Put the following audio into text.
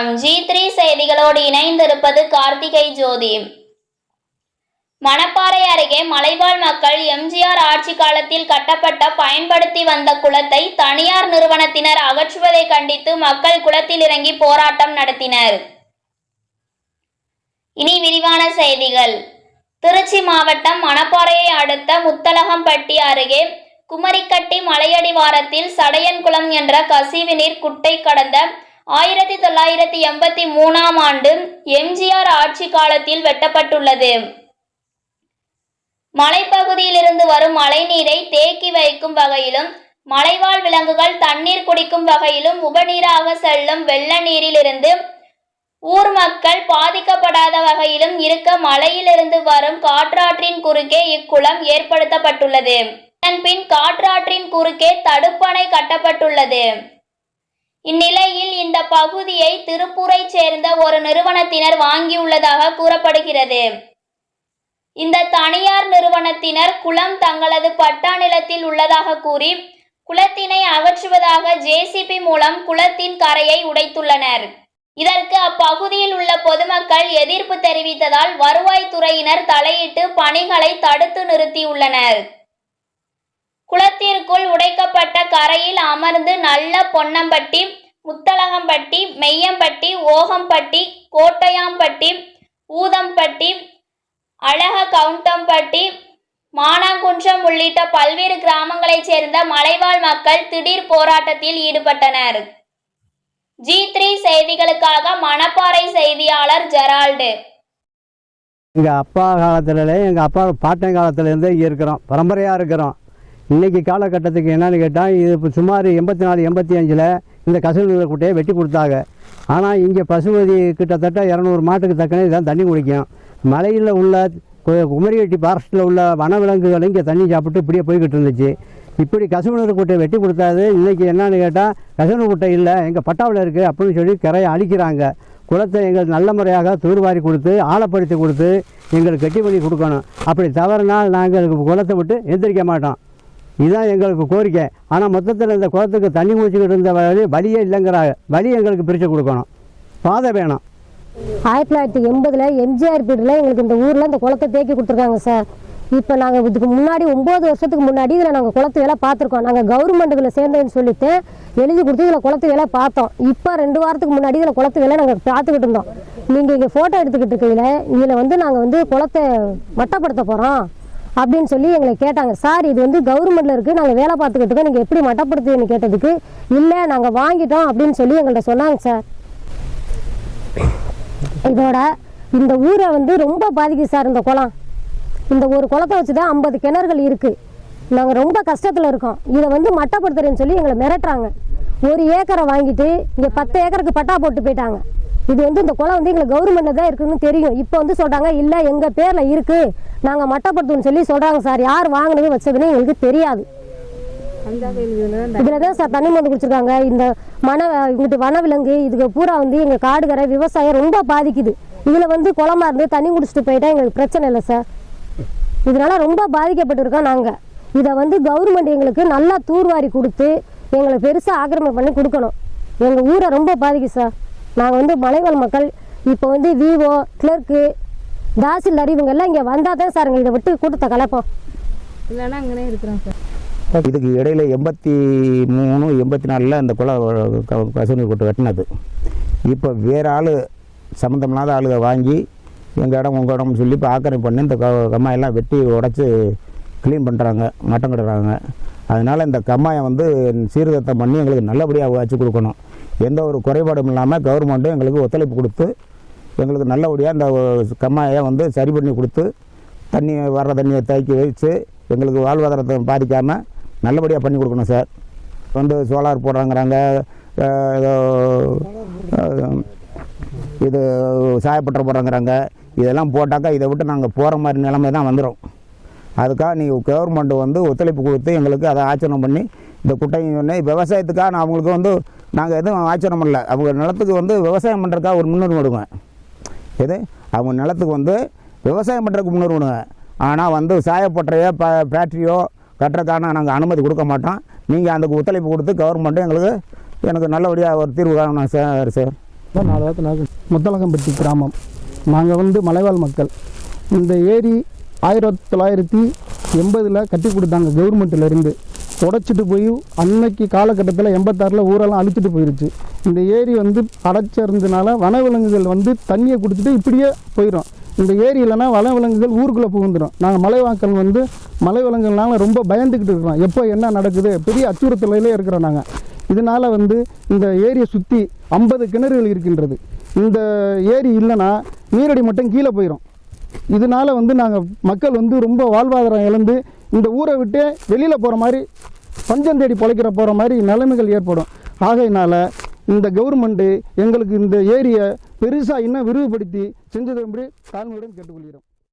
வணக்கம். G three செய்திகளோடு இணைந்திருப்பது கார்த்திகை ஜோதி. மணப்பாறை அருகே மலைவாழ் மக்கள் எம்ஜிஆர் ஆட்சி காலத்தில் கட்டப்பட்ட பயன்படுத்தி வந்த குளத்தை தனியார் நிறுவனத்தினர் அகற்றுவதை கண்டித்து மக்கள் குளத்தில் இறங்கி போராட்டம் நடத்தினர். இனி விரிவான செய்திகள். திருச்சி மாவட்டம் மணப்பாறையை அடுத்த முத்தலகம்பட்டி அருகே குமரிக்கட்டி மலையடிவாரத்தில் சடையன்குளம் என்ற கசிவுநீர் குட்டை கடந்த ஆயிரத்தி தொள்ளாயிரத்தி எண்பத்தி மூணாம் ஆண்டு எம்ஜிஆர் ஆட்சி காலத்தில் வெட்டப்பட்டுள்ளது. மலைப்பகுதியிலிருந்து வரும் மழைநீரை தேக்கி வைக்கும் வகையிலும் மலைவாழ் விலங்குகள் தண்ணீர் குடிக்கும் வகையிலும் உபநீராக செல்லும் வெள்ள நீரிலிருந்து ஊர் மக்கள் பாதிக்கப்படாத வகையிலும் இருக்க மலையிலிருந்து வரும் காற்றாற்றின் குறுக்கே இக்குளம் ஏற்படுத்தப்பட்டுள்ளது. இதன் பின் காற்றாற்றின் குறுக்கே தடுப்பணை கட்டப்பட்டுள்ளது. இந்நிலையில் இந்த பகுதியை திருப்பூரைச் சேர்ந்த ஒரு நிறுவனத்தினர் வாங்கியுள்ளதாக கூறப்படுகிறது. இந்த தனியார் நிறுவனத்தினர் குளம் தங்களது பட்டா நிலத்தில் உள்ளதாக கூறி குளத்தினை அகற்றுவதாக ஜேசிபி மூலம் குளத்தின் கரையை உடைத்துள்ளனர். இதற்கு அப்பகுதியில் உள்ள பொதுமக்கள் எதிர்ப்பு தெரிவித்ததால் வருவாய்த்துறையினர் தலையிட்டு பணிகளை தடுத்து நிறுத்தியுள்ளனர். கரையில் அமர்ந்து நல்ல பொன்னம்பட்டி முத்தலகம்பட்டி மெய்யம்பட்டி ஓகம்பட்டி கோட்டையாம்பட்டி ஊதம்பட்டி அழக கவுண்டம்பட்டி மானாங்குன்றம் உள்ளிட்ட பல்வேறு கிராமங்களைச் சேர்ந்த மலைவாழ் மக்கள் திடீர் போராட்டத்தில் ஈடுபட்டனர். ஜி த்ரீ செய்திகளுக்காக மணப்பாறை செய்தியாளர் ஜெரால்டு. எங்கள் அப்பா காலத்துலலே எங்கள் அப்பா பாட்டன் காலத்துலேருந்தே இங்கே இருக்கிறோம் பரம்பரையாக இருக்கிறோம். இன்றைக்கி காலகட்டத்துக்கு என்னன்னு கேட்டால் இது இப்போ சுமார் எண்பத்தி நாலு எண்பத்தி அஞ்சில் இந்த கசூல் குட்டையை வெட்டி கொடுத்தாங்க. ஆனால் இங்கே பசுமதி கிட்டத்தட்ட இரநூறு மாட்டுக்கு தக்கனே இதான் தண்ணி குடிக்கும். மலையில் உள்ள குமரிகட்டி குமரிவெட்டி ஃபாரஸ்ட்டில் உள்ள வனவிலங்குகள் இங்கே தண்ணி சாப்பிட்டு இப்படியே போய்கிட்டு இருந்துச்சு. இப்படி கசுவனர் குட்டையை வெட்டி கொடுத்தாது. இன்றைக்கி என்னென்னு கேட்டால் கசுவனூர் குட்டை இல்லை எங்கள் பட்டாவில் இருக்குது அப்படின்னு சொல்லி கரையை அழிக்கிறாங்க. குளத்தை எங்களுக்கு நல்ல முறையாக தூர்வாரி கொடுத்து ஆழப்படுத்தி கொடுத்து எங்களுக்கு கட்டி பண்ணி கொடுக்கணும். அப்படி தவறுனால் நாங்கள் குளத்தை விட்டு எந்திரிக்க மாட்டோம். இதுதான் எங்களுக்கு கோரிக்கை. ஆனால் மொத்தத்தில் இந்த குளத்துக்கு தண்ணி குடிச்சிக்கிட்டு இருந்த வழி வழியே இல்லைங்கிறாங்க. வழி எங்களுக்கு பிரித்து கொடுக்கணும். பாதை வேணும். ஆயிரத்தி தொள்ளாயிரத்தி எண்பதில் எம்ஜிஆர் பீரியடில் எங்களுக்கு இந்த ஊரில் இந்த குளத்தை தேக்கி கொடுத்துருக்காங்க சார். இப்போ நாங்கள் இதுக்கு முன்னாடி ஒம்பது வருஷத்துக்கு முன்னாடி இதில் நாங்கள் குளத்து வேலை பார்த்துருக்கோம். நாங்கள் கவர்மெண்ட்டுக்குள்ள சேர்ந்தேன்னு சொல்லிட்டு எழுதி கொடுத்து இதில் குளத்து வேலை பார்த்தோம். இப்போ ரெண்டு வாரத்துக்கு முன்னாடி இதில் குளத்து வேலை நாங்கள் பார்த்துக்கிட்டு இருந்தோம். நீங்கள் இங்கே ஃபோட்டோ எடுத்துக்கிட்டு இருக்கையில் இதில் வந்து நாங்கள் வந்து குளத்தை மட்டப்படுத்த போகிறோம் அப்படின்னு சொல்லி எங்களை கேட்டாங்க. சார் இது வந்து கவர்மெண்ட்டில் இருக்குது நாங்கள் வேலை பார்த்துக்கிட்டு நீங்கள் எப்படி மட்டப்படுத்துவீங்கன்னு கேட்டதுக்கு இல்லை நாங்கள் வாங்கிட்டோம் அப்படின்னு சொல்லி எங்கள்கிட்ட சொன்னாங்க சார். இதோட இந்த ஊரை வந்து ரொம்ப பாதிக்குது சார் இந்த குளம். இந்த ஒரு குளத்தை வச்சு தான் ஐம்பது கிணறுகள் இருக்குது நாங்கள் ரொம்ப கஷ்டத்தில் இருக்கோம். இதை வந்து மட்டப்படுத்துறேன்னு சொல்லி எங்களை மிரட்டுறாங்க. ஒரு ஏக்கரை வாங்கிட்டு இங்கே பத்து ஏக்கருக்கு பட்டா போட்டு போயிட்டாங்க. இது வந்து இந்த குளம் வந்து எங்களுக்கு கவர்மெண்ட்ல தான் இருக்குன்னு தெரியும். இப்போ வந்து சொல்கிறாங்க இல்லை எங்கள் பேரில் இருக்குது நாங்கள் மட்டப்படுத்தணும்னு சொல்லி சொல்கிறாங்க சார். யார் வாங்கினது வச்சதுன்னு எங்களுக்கு தெரியாது. இதில் தான் சார் தண்ணி மருந்து குடிச்சிருக்காங்க. இந்த மன இங்கிட்டு வனவிலங்கு இதுக்கு பூரா வந்து எங்கள் காடுகரை விவசாயம் ரொம்ப பாதிக்குது. இதில் வந்து குளமா இருந்து தண்ணி குடிச்சிட்டு போயிட்டா எங்களுக்கு பிரச்சனை இல்லை சார். இதனால ரொம்ப பாதிக்கப்பட்டிருக்கோம் நாங்கள் இதை வந்து கவர்மெண்ட் எங்களுக்கு நல்லா தூர்வாரி கொடுத்து எங்களை பெருசாக ஆக்கிரமம் பண்ணி கொடுக்கணும். எங்கள் ஊரை ரொம்ப பாதிக்குது சார். நாங்கள் வந்து மலைவாழ் மக்கள் இப்போ வந்து விவோ கிளர்க்கு தாசில்தார் இவங்க எல்லாம் இங்கே வந்தால் தான் சார் இதை விட்டு கூட்டத்தை கலைப்போம். இல்லைன்னா அங்கனே இருக்கிறோம் சார். இதுக்கு இடையில எண்பத்தி மூணு எண்பத்தி நாலில் அந்த குள கசூனி கொட்டு வெட்டினது. இப்போ வேறு ஆள் சம்மந்தம் இல்லாத ஆளுக வாங்கி எங்கள் இடம் உங்கள் இடம்னு சொல்லி இப்போ ஆக்கிரமிப்பு பண்ணி இந்த க- கம்மாயெல்லாம் வெட்டி உடச்சி க்ளீன் பண்ணுறாங்க மட்டம் கட்டுறாங்க. அதனால் இந்த கம்மாயை வந்து சீர்திருத்தம் பண்ணி எங்களுக்கு நல்லபடியாக வச்சு கொடுக்கணும். எந்த ஒரு குறைபாடும் இல்லாமல் கவர்மெண்ட்டும் எங்களுக்கு ஒத்துழைப்பு கொடுத்து எங்களுக்கு நல்லபடியாக இந்த கம்மாயை வந்து சரி பண்ணி கொடுத்து தண்ணி வர்ற தண்ணியை தேக்கி வச்சு எங்களுக்கு வாழ்வாதாரத்தை பாதிக்காமல் நல்லபடியாக பண்ணி கொடுக்கணும் சார். வந்து சோலார் போடுறாங்கிறாங்க ஏதோ இது சாயப்பட்டரை போடுறாங்கிறாங்க. இதெல்லாம் போட்டாக்கா இதை விட்டு நாங்கள் போகிற மாதிரி நிலைமை தான் வந்துடும் அதுக்காக நீங்கள் கவர்மெண்ட் வந்து ஒத்துழைப்பு கொடுத்து எங்களுக்கு அதை ஆச்சரணம் பண்ணி இந்த குட்டையும் விவசாயத்துக்காக நான் அவங்களுக்கு வந்து நாங்கள் எதுவும் ஆச்சரியம் பண்ணல அவங்க நிலத்துக்கு வந்து விவசாயம் பண்ணுறதுக்காக ஒரு முன்னுரிமை கொடுங்க எது? அவங்க நிலத்துக்கு வந்து விவசாயம் பண்ணுறதுக்கு முன்னுரிமை கொடுங்க ஆனால் வந்து சாயப்பட்டறையோ ப ஃபேக்ட்ரியோ கட்டுறதுக்கான நாங்கள் அனுமதி கொடுக்க மாட்டோம். நீங்கள் அதுக்கு ஒத்துழைப்பு கொடுத்து கவர்மெண்ட்டும் எங்களுக்கு எனக்கு நல்லபடியாக ஒரு தீர்வு காணணும் சார் சார். நாலு வாரத்து முத்தலகம்பட்டி கிராமம். நாங்கள் வந்து மலைவாழ் மக்கள். இந்த ஏரி ஆயிரத்தி தொள்ளாயிரத்தி எண்பதில் கட்டி கொடுத்தாங்க கவர்மெண்ட்டில் இருந்து. உடைச்சிட்டு போய் அன்னைக்கு காலகட்டத்தில் எண்பத்தாறில் ஊரெல்லாம் அழிச்சிட்டு போயிருச்சு. இந்த ஏரி வந்து அடைச்சிருந்தனால வனவிலங்குகள் வந்து தண்ணியை குடிச்சிட்டு இப்படியே போயிடும் இந்த ஏரி இல்லைன்னா வனவிலங்குகள் ஊருக்குள்ளே புகுந்துடும் நாங்கள் மலைவாக்கள் வந்து மலைவிலங்குகள்னால ரொம்ப பயந்துக்கிட்டு இருக்கிறோம். எப்போ என்ன நடக்குது? பெரிய அச்சுறுத்தலையிலே இருக்கிறோம் நாங்கள் இதனால் வந்து இந்த ஏரியை சுற்றி ஐம்பது கிணறுகள் இருக்கின்றது. இந்த ஏரி இல்லைன்னா நீரடி மட்டம் கீழே போயிடும் இதனால வந்து நாங்கள் மக்கள் வந்து ரொம்ப வாழ்வாதாரம் இழந்து இந்த ஊரை விட்டு வெளியில் போகிற மாதிரி பஞ்சம் தேடி பிழைக்கிற போகிற மாதிரி நிலைமைகள் ஏற்படும். ஆகையினால இந்த கவர்மெண்ட்டு எங்களுக்கு இந்த ஏரியை பெருசாக இன்னும் விரிவுபடுத்தி செஞ்சது தாழ்மையுடன் கேட்டுக்கொள்கிறோம்.